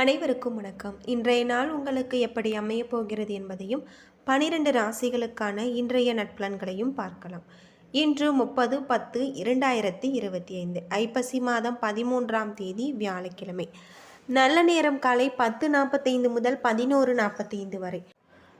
அனைவருக்கும் வணக்கம். இன்றைய நாள் உங்களுக்கு எப்படி அமையப் போகிறது என்பதையும் பனிரெண்டு ராசிகளுக்கான இன்றைய நட்பலன்களையும் பார்க்கலாம். இன்று முப்பது பத்து இரண்டாயிரத்தி இருபத்தி ஐந்து ஐப்பசி மாதம் பதிமூன்றாம் தேதி வியாழக்கிழமை. நல்ல நேரம் காலை பத்து நாற்பத்தைந்து முதல் பதினோரு நாற்பத்தைந்து வரை.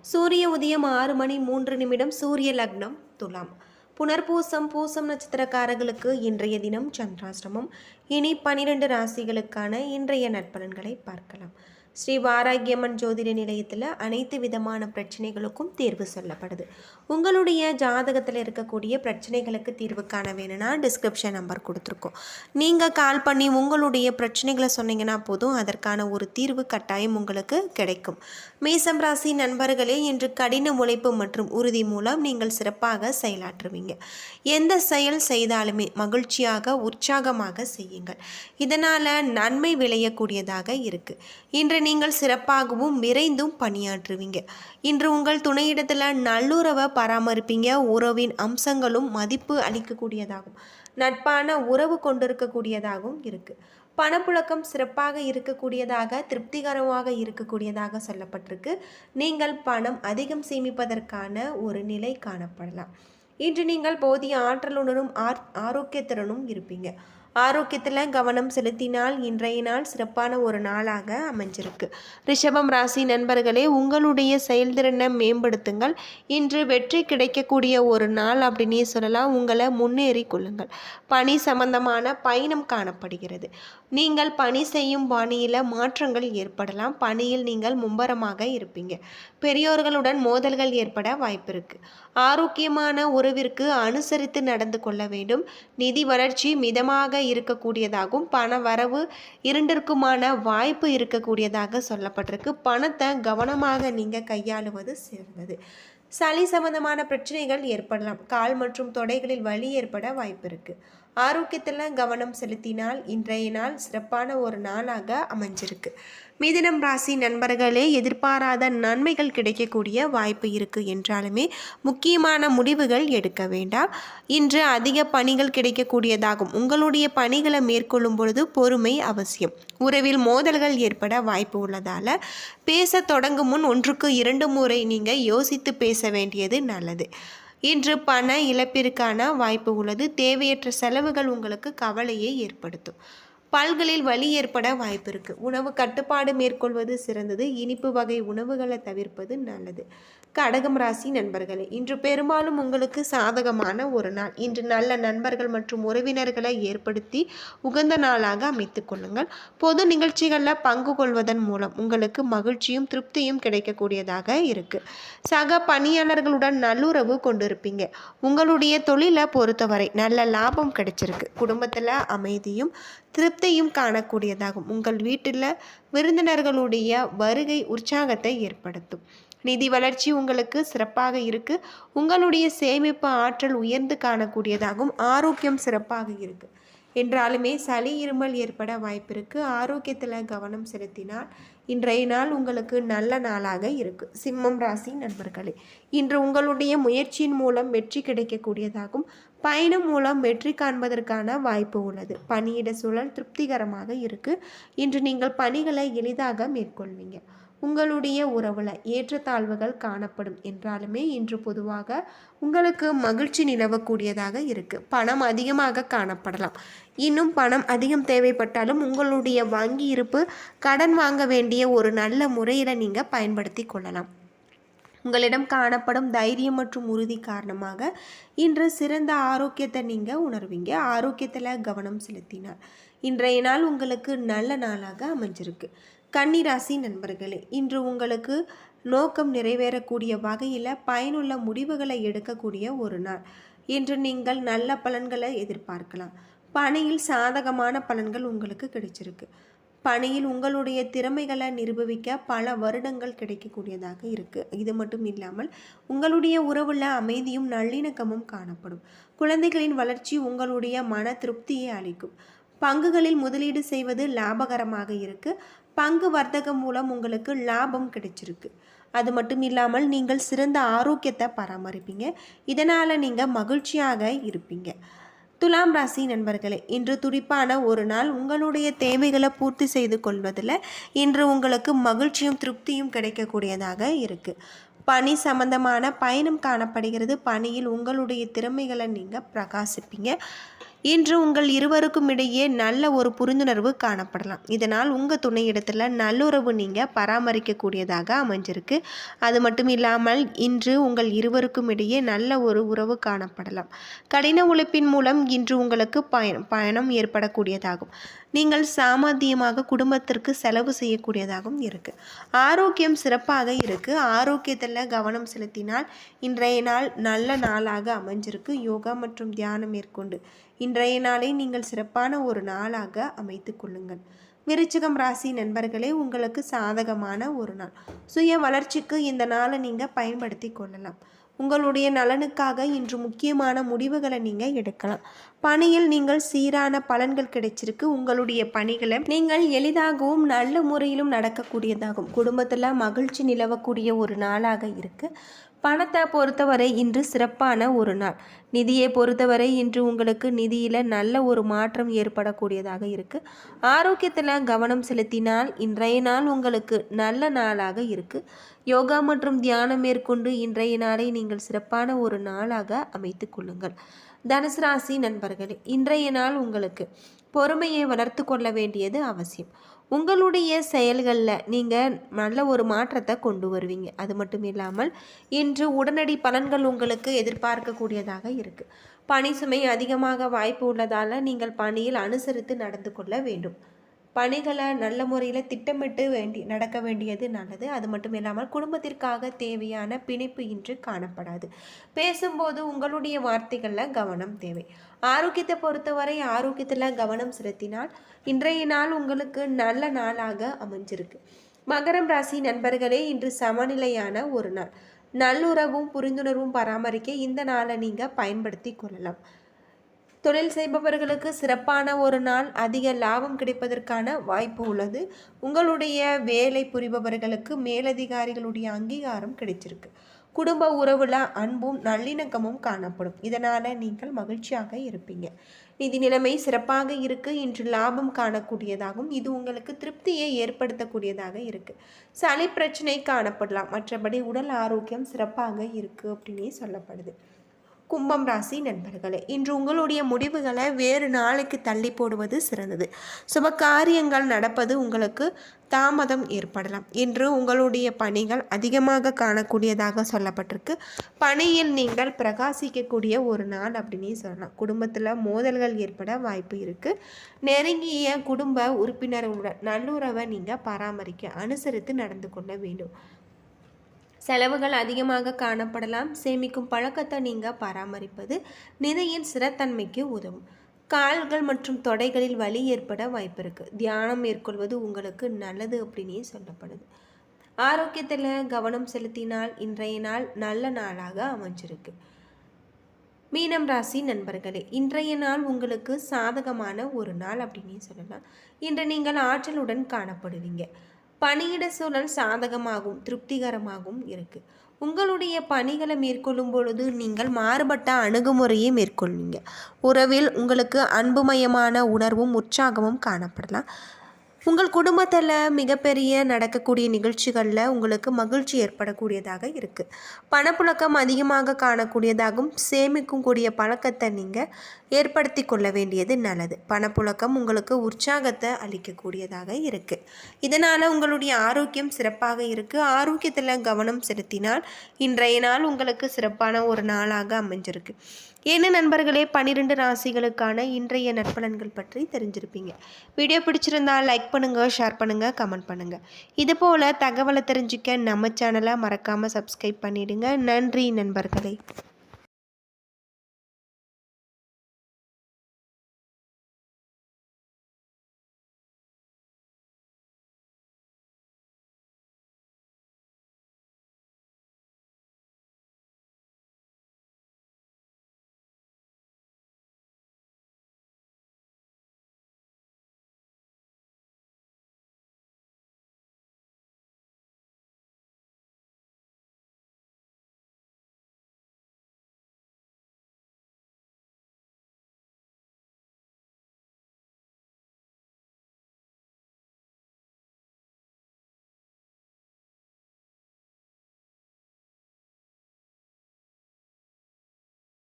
சூரிய உதயம் ஆறு மணி மூன்று நிமிடம் சூரிய லக்னம் துலாம். புனர்பூசம் பூசம் நட்சத்திரக்காரர்களுக்கு இன்றைய தினம் சந்திராஷ்டமம். இனி பனிரெண்டு ராசிகளுக்கான இன்றைய நட்பலன்களை பார்க்கலாம். ஸ்ரீ வாராகியம்மன் ஜோதிட நிலையத்தில் அனைத்து விதமான பிரச்சனைகளுக்கும் தீர்வு சொல்லப்படுது. உங்களுடைய ஜாதகத்தில் இருக்கக்கூடிய பிரச்சனைகளுக்கு தீர்வு காண வேணும்னா டிஸ்கிரிப்ஷன் நம்பர் கொடுத்துருக்கோம். நீங்கள் கால் பண்ணி உங்களுடைய பிரச்சனைகளை சொன்னீங்கன்னா போதும் அதற்கான ஒரு தீர்வு கட்டாயம் உங்களுக்கு கிடைக்கும். மேசம் ராசி நண்பர்களே இன்று கடின உழைப்பு மற்றும் உறுதி மூலம் நீங்கள் சிறப்பாக செயலாற்றுவீங்க. எந்த செயல் செய்தாலுமே மகிழ்ச்சியாக உற்சாகமாக செய்யுங்கள். இதனால் நன்மை விளையக்கூடியதாக இருக்குது இன்று நீங்கள் சிறப்பாகவும் விரைந்தும் பணியாற்றுவீங்க. இன்று உங்கள் துணையிடத்தில் நல்லுறவை பராமரிப்பீங்க. உறவின் அம்சங்களும் மதிப்பு அளிக்கக்கூடியதாகும். நட்பான உறவு கொண்டிருக்கக்கூடியதாகவும் இருக்குது பணப்புழக்கம் சிறப்பாக இருக்கக்கூடியதாக திருப்திகரமாக இருக்கக்கூடியதாக சொல்லப்பட்டிருக்கு. நீங்கள் பணம் அதிகம் சேமிப்பதற்கான ஒரு நிலை காணப்படலாம். இன்று நீங்கள் போதிய ஆற்றலுடனும் ஆர் ஆரோக்கியத்துடனும் இருப்பீங்க. ஆரோக்கியத்தில் கவனம் செலுத்தினால் இன்றைய நாள் சிறப்பான ஒரு நாளாக அமைஞ்சிருக்கு. ரிஷபம் ராசி நண்பர்களே உங்களுடைய செயல்திறனை மேம்படுத்துங்கள். இன்று வெற்றி கிடைக்கக்கூடிய ஒரு நாள் அப்படின்னே சொல்லலாம். உங்களை முன்னேறி கொள்ளுங்கள். பணி சம்பந்தமான பயணம் காணப்படுகிறது. நீங்கள் பணி செய்யும் பாணியில் மாற்றங்கள் ஏற்படலாம். பணியில் நீங்கள் மும்பரமாக இருப்பீங்க. பெரியோர்களுடன் மோதல்கள் ஏற்பட வாய்ப்பு இருக்குது ஆரோக்கியமான உறவிற்கு அனுசரித்து நடந்து கொள்ள வேண்டும். நிதி வளர்ச்சி மிதமாக இருக்கக்கூடியதாகவும் பண வரவு இரண்டிற்குமான வாய்ப்பு இருக்கக்கூடியதாக சொல்லப்பட்டிருக்கு. பணத்தை கவனமாக நீங்கள் கையாளுவது சிறந்தது. சளி சம்பந்தமான பிரச்சனைகள் ஏற்படலாம். கால் மற்றும் தொடைகளில் வலி ஏற்பட வாய்ப்பு இருக்குது ஆரோக்கியத்தில் கவனம் செலுத்தினால் இன்றைய நாள் சிறப்பான ஒரு நாளாக அமைஞ்சிருக்கு. மிதினம் ராசி நண்பர்களே எதிர்பாராத நன்மைகள் கிடைக்கக்கூடிய வாய்ப்பு இருக்குது என்றாலுமே முக்கியமான முடிவுகள் எடுக்க வேண்டாம். இன்று அதிக பணிகள் கிடைக்கக்கூடியதாகும். உங்களுடைய பணிகளை மேற்கொள்ளும் பொழுது பொறுமை அவசியம். உறவில் மோதல்கள் ஏற்பட வாய்ப்பு உள்ளதால் பேச தொடங்கும் முன் ஒன்றுக்கு இரண்டு முறை நீங்கள் யோசித்து பேச வேண்டியது நல்லது. இன்று பண இழப்பிற்கான வாய்ப்பு உள்ளது. தேவையற்ற செலவுகள் உங்களுக்கு கவலையை ஏற்படுத்தும். பல்களில் வலி ஏற்பட வாய்ப்பு இருக்குது உணவு கட்டுப்பாடு மேற்கொள்வது சிறந்தது. இனிப்பு வகை உணவுகளை தவிர்ப்பது நல்லது. கடகம் ராசி நண்பர்களே இன்று பெரும்பாலும் உங்களுக்கு சாதகமான ஒரு நாள். இன்று நல்ல நண்பர்கள் மற்றும் உறவினர்களை ஏற்படுத்தி உகந்த நாளாக அமைத்து கொள்ளுங்கள். பொது நிகழ்ச்சிகளில் பங்கு கொள்வதன் மூலம் உங்களுக்கு மகிழ்ச்சியும் திருப்தியும் கிடைக்கக்கூடியதாக இருக்கு. சக பணியாளர்களுடன் நல்லுறவு கொண்டிருப்பீங்க. உங்களுடைய தொழிலை பொறுத்தவரை நல்ல லாபம் கிடைச்சிருக்கு. குடும்பத்தில் அமைதியும் திருப்தியும் காணக்கூடியதாகும். உங்கள் வீட்டில் விருந்தினர்களுடைய வருகை உற்சாகத்தை ஏற்படுத்தும். நிதி வளர்ச்சி உங்களுக்கு சிறப்பாக இருக்கு. உங்களுடைய சேமிப்பு ஆற்றல் உயர்ந்து காணக்கூடியதாகும் ஆரோக்கியம் சிறப்பாக இருக்கு. என்றாலுமே சளி இருமல் ஏற்பட வாய்ப்பிருக்கு ஆரோக்கியத்தில் கவனம் செலுத்தினால் இன்றைய நாள் உங்களுக்கு நல்ல நாளாக இருக்கு. சிம்மம் ராசி நண்பர்களே இன்று உங்களுடைய முயற்சியின் மூலம் வெற்றி கிடைக்கக்கூடியதாகும். பயணம் மூலம் வெற்றி காண்பதற்கான வாய்ப்பு உள்ளது. பணியிட சூழல் திருப்திகரமாக இருக்கு. இன்று நீங்கள் பணிகளை எளிதாக மேற்கொள்வீங்க. உங்களுடைய உறவில் ஏற்றத்தாழ்வுகள் காணப்படும் என்றாலுமே இன்று பொதுவாக உங்களுக்கு மகிழ்ச்சி நிலவக்கூடியதாக இருக்குது பணம் அதிகமாக காணப்படலாம். இன்னும் பணம் அதிகம் தேவைப்பட்டாலும் உங்களுடைய வங்கி இருப்பு கடன் வாங்க வேண்டிய ஒரு நல்ல முறையில் நீங்கள் பயன்படுத்தி கொள்ளலாம். உங்களிடம் காணப்படும் தைரியம் மற்றும் உறுதி காரணமாக இன்று சிறந்த ஆரோக்கியத்தை நீங்கள் உணர்வீங்க. ஆரோக்கியத்தில் கவனம் செலுத்தினார் இன்றைய நாள் உங்களுக்கு நல்ல நாளாக அமைஞ்சிருக்கு. கன்னிராசி நண்பர்களே இன்று உங்களுக்கு நோக்கம் நிறைவேறக்கூடிய வகையில் பயனுள்ள முடிவுகளை எடுக்கக்கூடிய ஒரு நாள். இன்று நீங்கள் நல்ல பலன்களை எதிர்பார்க்கலாம். பணியில் சாதகமான பலன்கள் உங்களுக்கு கிடைச்சிருக்கு. பணியில் உங்களுடைய திறமைகளை நிரூபிக்க பல வருடங்கள் கிடைக்கக்கூடியதாக இருக்குது இது மட்டும் இல்லாமல் உங்களுடைய உறவுல அமைதியும் நல்லிணக்கமும் காணப்படும். குழந்தைகளின் வளர்ச்சி உங்களுடைய மன திருப்தியை அளிக்கும். பங்குகளில் முதலீடு செய்வது லாபகரமாக இருக்கு. பங்கு வர்த்தகம் மூலம் உங்களுக்கு லாபம் கிடைச்சிருக்கு. அது மட்டும் இல்லாமல் நீங்கள் சிறந்த ஆரோக்கியத்தை பராமரிப்பீங்க. இதனால் நீங்கள் மகிழ்ச்சியாக இருப்பீங்க. துலாம் ராசி நண்பர்களே இன்று துடிப்பான ஒரு நாள் உங்களுடைய தேவைகளை பூர்த்தி செய்து கொள்வதில் இன்று உங்களுக்கு மகிழ்ச்சியும் திருப்தியும் கிடைக்கக்கூடியதாக இருக்குது பணி சம்பந்தமான பயணம் காணப்படுகிறது. பணியில் உங்களுடைய திறமைகளை நீங்கள் பிரகாசிப்பீங்க. இன்று உங்கள் இருவருக்கும் இடையே நல்ல ஒரு புரிந்துணர்வு காணப்படலாம். இதனால் உங்கள் துணையிடத்தில் நல்லுறவு நீங்கள் பராமரிக்கக்கூடியதாக அமைஞ்சிருக்கு. அது மட்டும் இல்லாமல் இன்று உங்கள் இருவருக்கும் இடையே நல்ல ஒரு உறவு காணப்படலாம். கடின உழைப்பின் மூலம் இன்று உங்களுக்கு பயணம் பயணம் ஏற்படக்கூடியதாகும். நீங்கள் சாமர்த்தியமாக குடும்பத்திற்கு செலவு செய்யக்கூடியதாகவும் இருக்குது ஆரோக்கியம் சிறப்பாக இருக்குது ஆரோக்கியத்தில் கவனம் செலுத்தினால் இன்றைய நாள் நல்ல நாளாக அமைஞ்சிருக்கு. யோகா மற்றும் தியானம் மேற்கொண்டு இன்றைய நாளை நீங்கள் சிறப்பான ஒரு நாளாக அமைத்து கொள்ளுங்கள். விருச்சிகம் ராசி நண்பர்களே உங்களுக்கு சாதகமான ஒரு நாள். சுய வளர்ச்சிக்கு இந்த நாளை நீங்கள் பயன்படுத்தி கொள்ளலாம். உங்களுடைய நலனுக்காக இன்று முக்கியமான முடிவுகளை நீங்கள் எடுக்கலாம். பணியில் நீங்கள் சீரான பலன்கள் கிடைச்சிருக்கு. உங்களுடைய பணிகளை நீங்கள் எளிதாகவும் நல்ல முறையிலும் நடக்கக்கூடியதாகும். குடும்பத்தில் மகிழ்ச்சி நிலவக்கூடிய ஒரு நாளாக இருக்குது பணத்தை பொறுத்தவரை இன்று சிறப்பான ஒரு நாள். நிதியை பொறுத்தவரை இன்று உங்களுக்கு நிதியில் நல்ல ஒரு மாற்றம் ஏற்படக்கூடியதாக இருக்குது ஆரோக்கியத்தில் கவனம் செலுத்தினால் இன்றைய நாள் உங்களுக்கு நல்ல நாளாக இருக்குது யோகா மற்றும் தியானம் மேற்கொண்டு இன்றைய நாளை நீங்கள் சிறப்பான ஒரு நாளாக அமைத்து கொள்ளுங்கள். தனுசு ராசி நண்பர்களே இன்றைய நாள் உங்களுக்கு பொறுமையை வளர்த்து கொள்ள வேண்டியது அவசியம். உங்களுடைய செயல்களில் நீங்கள் நல்ல ஒரு மாற்றத்தை கொண்டு வருவீங்க. அது மட்டும் இல்லாமல் இன்று உடனடி பலன்கள் உங்களுக்கு எதிர்பார்க்கக்கூடியதாக இருக்குது பணி சுமை அதிகமாக வாய்ப்பு உள்ளதால் நீங்கள் பணியில் அனுசரித்து நடந்து கொள்ள வேண்டும். பணிகளை நல்ல முறையில் திட்டமிட்டு வேண்டி நடக்க வேண்டியது நல்லது. அது மட்டும் இல்லாமல் குடும்பத்திற்காக தேவையான பிணைப்பு இன்று காணப்படாது. பேசும்போது உங்களுடைய வார்த்தைகளில் கவனம் தேவை. ஆரோக்கியத்தை பொறுத்தவரை ஆரோக்கியத்தில் கவனம் செலுத்தினால் இன்றைய நாள் உங்களுக்கு நல்ல நாளாக அமைஞ்சிருக்கு. மகரம் ராசி நண்பர்களே இன்று சமநிலையான ஒரு நாள். நல்லுறவும் புரிந்துணர்வும் பராமரிக்க இந்த நாளை நீங்கள் பயன்படுத்தி கொள்ளலாம். தொழில் செய்பவர்களுக்கு சிறப்பான ஒரு நாள் அதிக லாபம் கிடைப்பதற்கான வாய்ப்பு உள்ளது. உங்களுடைய வேலை புரிபவர்களுக்கு மேலதிகாரிகளுடைய அங்கீகாரம் கிடைச்சிருக்கு. குடும்ப உறவில் அன்பும் நல்லிணக்கமும் காணப்படும். இதனால் நீங்கள் மகிழ்ச்சியாக இருப்பீங்க. நிதி நிலைமை சிறப்பாக இருக்கு. இன்று லாபம் காணக்கூடியதாகவும் இது உங்களுக்கு திருப்தியை ஏற்படுத்தக்கூடியதாக இருக்கு. சளி பிரச்சனை காணப்படலாம். மற்றபடி உடல் ஆரோக்கியம் சிறப்பாக இருக்கு அப்படின்னே சொல்லப்படுது. கும்பம் ராசி நண்பர்களே இன்று உங்களுடைய முடிவுகளை வேறு நாளைக்கு தள்ளி போடுவது சிறந்தது. சுப காரியங்கள் நடப்பது உங்களுக்கு தாமதம் ஏற்படலாம். இன்று உங்களுடைய பணிகள் அதிகமாக காணக்கூடியதாக சொல்லப்பட்டிருக்கு. பணியில் நீங்கள் பிரகாசிக்கக்கூடிய ஒரு நாள் அப்படின்னே சொல்லலாம். குடும்பத்தில் மோதல்கள் ஏற்பட வாய்ப்பு இருக்குது நெருங்கிய குடும்ப உறுப்பினர்களுடன் நல்லுறவை நீங்கள் பராமரிக்க அனுசரித்து நடந்து கொள்ள வேண்டும். செலவுகள் அதிகமாக காணப்படலாம். சேமிக்கும் பழக்கத்தை நீங்கள் பராமரிப்பது நிதியின் சிறத்தன்மைக்கு உதவும். கால்கள் மற்றும் தொடைகளில் வலி ஏற்பட வாய்ப்பு இருக்குது தியானம் மேற்கொள்வது உங்களுக்கு நல்லது அப்படின்னே சொல்லப்படுது. ஆரோக்கியத்தில் கவனம் செலுத்தினால் இன்றைய நாள் நல்ல நாளாக அமைஞ்சிருக்கு. மீனம் ராசி நண்பர்களே இன்றைய நாள் உங்களுக்கு சாதகமான ஒரு நாள் அப்படின்னே சொல்லலாம். இன்று நீங்கள் ஆற்றலுடன் காணப்படுவீங்க. பணியிட சூழல் சாதகமாகவும் திருப்திகரமாகவும் இருக்குது உங்களுடைய பணிகளை மேற்கொள்ளும் பொழுது நீங்கள் மாறுபட்ட அணுகுமுறையை மேற்கொள்வீங்க. உறவில் உங்களுக்கு அன்புமயமான உணர்வும் உற்சாகமும் காணப்படலாம். உங்கள் குடும்பத்தில் மிகப்பெரிய நடக்கக்கூடிய நிகழ்ச்சிகளில் உங்களுக்கு மகிழ்ச்சி ஏற்படக்கூடியதாக இருக்குது பணப்புழக்கம் அதிகமாக காணக்கூடியதாகவும் சேமிக்கும் கூடிய பழக்கத்தை நீங்கள் ஏற்படுத்தி கொள்ள வேண்டியது நல்லது. பணப்புழக்கம் உங்களுக்கு உற்சாகத்தை அளிக்கக்கூடியதாக இருக்குது இதனால் உங்களுடைய ஆரோக்கியம் சிறப்பாக இருக்குது ஆரோக்கியத்தில் கவனம் செலுத்தினால் இன்றைய நாள் உங்களுக்கு சிறப்பான ஒரு நாளாக அமைஞ்சிருக்கு. என்ன நண்பர்களே? பன்னிரெண்டு ராசிகளுக்கான இன்றைய நற்பலன்கள் பற்றி தெரிஞ்சிருப்பீங்க. வீடியோ பிடிச்சிருந்தால் லைக் பண்ணுங்கள் ஷேர் பண்ணுங்கள் கமெண்ட் பண்ணுங்கள் இது போல் தகவலை தெரிஞ்சுக்க நம்ம சேனலை மறக்காமல் சப்ஸ்கிரைப் பண்ணிவிடுங்க நன்றி நண்பர்களே.